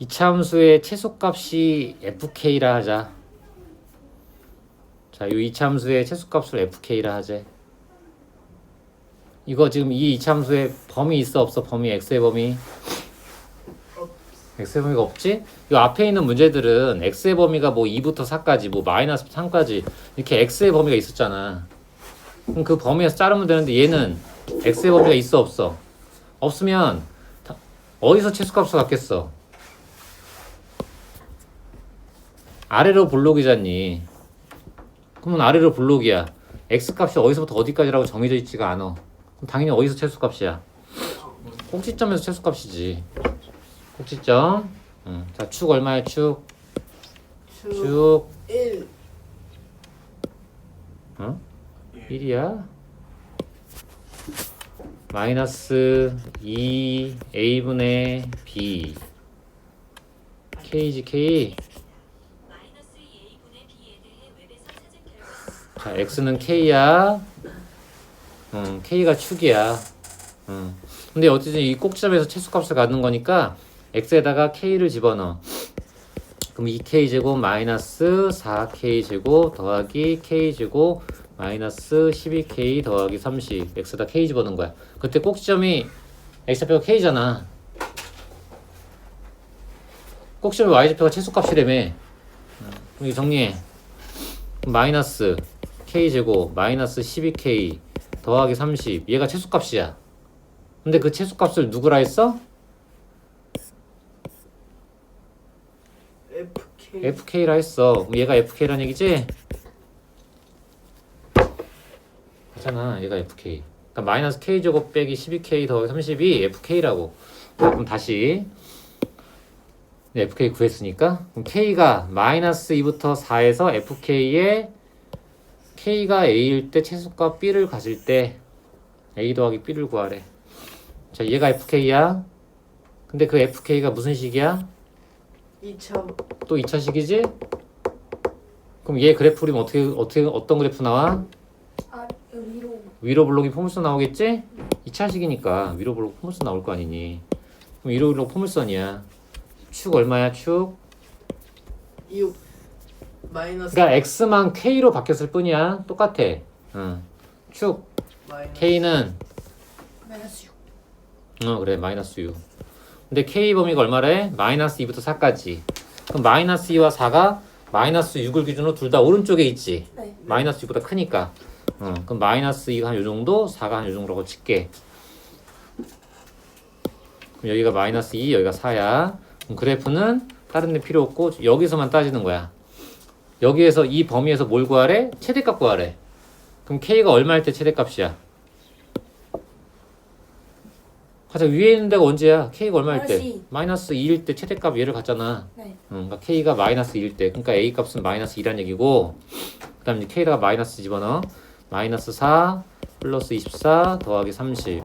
이차함수의 최소값이 fk라 하자. 자, 이 이차함수의 최소값을 fk라 하재. 이거 지금 이 이차함수의 범위 있어 없어? 범위 x의 범위. x의 범위가 없지? 이 앞에 있는 문제들은 x의 범위가 뭐 2부터 4까지, 뭐 마이너스 3까지 이렇게 x의 범위가 있었잖아. 그럼 그 범위에서 자르면 되는데 얘는 x의 범위가 있어 없어? 없으면 다- 어디서 최소값을 갖겠어? 아래로 볼록이잖니. 그러면 아래로 볼록이야. x 값이 어디서부터 어디까지라고 정해져 있지가 않아. 그럼 당연히 어디서 최소값이야? 꼭지점에서 최소값이지. 꼭지점. 응. 자, 축 얼마야, 축? 축 축. 1 어? 1이야? 마이너스 2 a분의 b k지 k 마이너스 2a분의 b에 대해 웹에서 찾은 결과 자 x는 k야. 음, k가 축이야. 음. 근데 어쨌든 이 꼭지점에서 최소값을 갖는 거니까 x에다가 k를 집어넣어. 그럼 2k 제곱 마이너스 4k 제곱 더하기 k 제곱 마이너스 12k 더하기 30 x에다 k 집어넣은 거야. 그때 꼭지점이 x좌표가 k잖아. 꼭지점이 y좌표가 최소값이라며. 음, 그럼 이거 정리해. 마이너스 k 제곱 마이너스 12k 더하기 30 얘가 최소값이야 근데 그 최소값을 누구라 했어? FK FK라 했어. 얘가 FK란 얘기지? 맞잖아. 얘가 FK. 그러니까 마이너스 K 제곱 빼기 12K 더하기 30이 FK라고. 자, 그럼 다시 네, FK 구했으니까 그럼 K가 마이너스 2부터 4에서 FK에 K가 A일 때 최소값 B를 가질 때 A 더하기 B를 구하래. 자, 얘가 FK야. 근데 그 FK가 무슨 식이야? 2차 또 2차식이지? 그럼 얘 그래프 그리면 어떻게 어떻게 어떤 그래프 나와? 아 위로 위로 블록이 포물선 나오겠지? 2차식이니까 위로 블록 포물선 나올 거 아니니? 그럼 위로 블록 포물선이야. 축 얼마야? 축? 6 마이너스 그러니까 x만 k로 바뀌었을 뿐이야. 똑같아. 응. 축 마이너스 k는 마이너스 6 어 그래 마이너스 6. 근데 k 범위가 얼마래? 마이너스 2부터 4까지. 그럼 마이너스 2와 4가 마이너스 6을 기준으로 둘 다 오른쪽에 있지. 네 마이너스 6보다 크니까. 어, 그럼 마이너스 2가 한 요 정도, 4가 한 요 정도라고 칠게. 그럼 여기가 마이너스 2, 여기가 4야. 그럼 그래프는 다른 데 필요 없고 여기서만 따지는 거야. 여기에서 이 범위에서 뭘 구하래? 최대값 구하래. 그럼 k가 얼마일 때 최대값이야? 가장 위에 있는 데가 언제야? k가 얼마일 때? 마이너스 이. 마이너스 2일 때 최대값 얘를 갖잖아. 네. 응, 그러니까 k가 마이너스 1일 때, 그러니까 a 값은 마이너스 2란 얘기고, 그 다음 이제 k에다가 마이너스 집어넣어, 마이너스 4 플러스 24 더하기 30.